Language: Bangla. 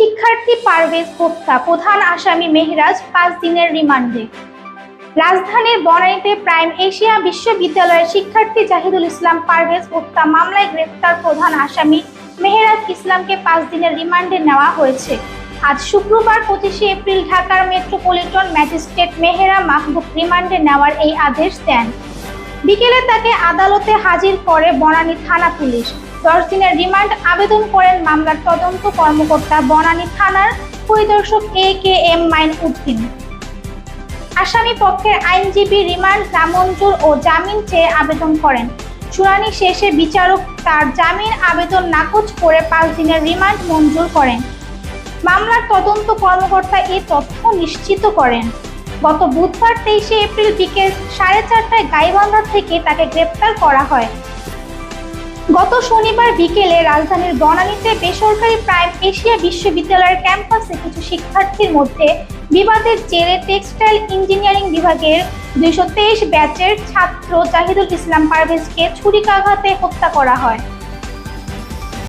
শিক্ষার্থী পারভেজ হত্যা প্রধান আসামি মেহরাজ, পাঁচ দিনের রিমান্ডে। রাজধানীর বনানীতে প্রাইম এশিয়া বিশ্ববিদ্যালয়ের শিক্ষার্থী জাহিদুল ইসলাম পারভেজ হত্যা মামলায় গ্রেফতার প্রধান আসামি মেহরাজ ইসলামকে পাঁচ দিনের রিমান্ডে নেওয়া হয়েছে। আজ শুক্রবার পঁচিশে এপ্রিল ঢাকার মেট্রোপলিটন ম্যাজিস্ট্রেট মেহেরা মাহবুব রিমান্ডে নেওয়ার এই আদেশ দেন। বিকেলে তাকে আদালতে হাজির করে বনানী থানা পুলিশ। দশ দিনের রিমান্ড আবেদন করেন মামলার তদন্ত কর্মকর্তা বনানী থানার পরিদর্শক A K M Main Uddin. আসামি পক্ষের আইনজীবী রিমান্ড নামঞ্জুর ও জামিন চেয়ে আবেদন করেন। শুনানি শেষে বিচারক তার জামিন আবেদন নাকচ করে পাঁচ দিনের রিমান্ড মঞ্জুর করেন। মামলার তদন্ত কর্মকর্তা এ তথ্য নিশ্চিত করেন। গত বুধবার তেইশে এপ্রিল বিকেল সাড়ে চারটায় গাইবান্ধা থেকে তাকে গ্রেপ্তার করা হয়। গত শনিবার বিকেলে রাজধানীর বনানীতে বেসরকারি প্রাইম এশিয়া বিশ্ববিদ্যালয়ের ক্যাম্পাসে কিছু শিক্ষার্থীর মধ্যে বিবাদের জেরে টেক্সটাইল ইঞ্জিনিয়ারিং বিভাগের দুইশো তেইশ ব্যাচের ছাত্র জাহিদুল ইসলাম পারভেজকে ছুরিকাঘাতে হত্যা করা হয়।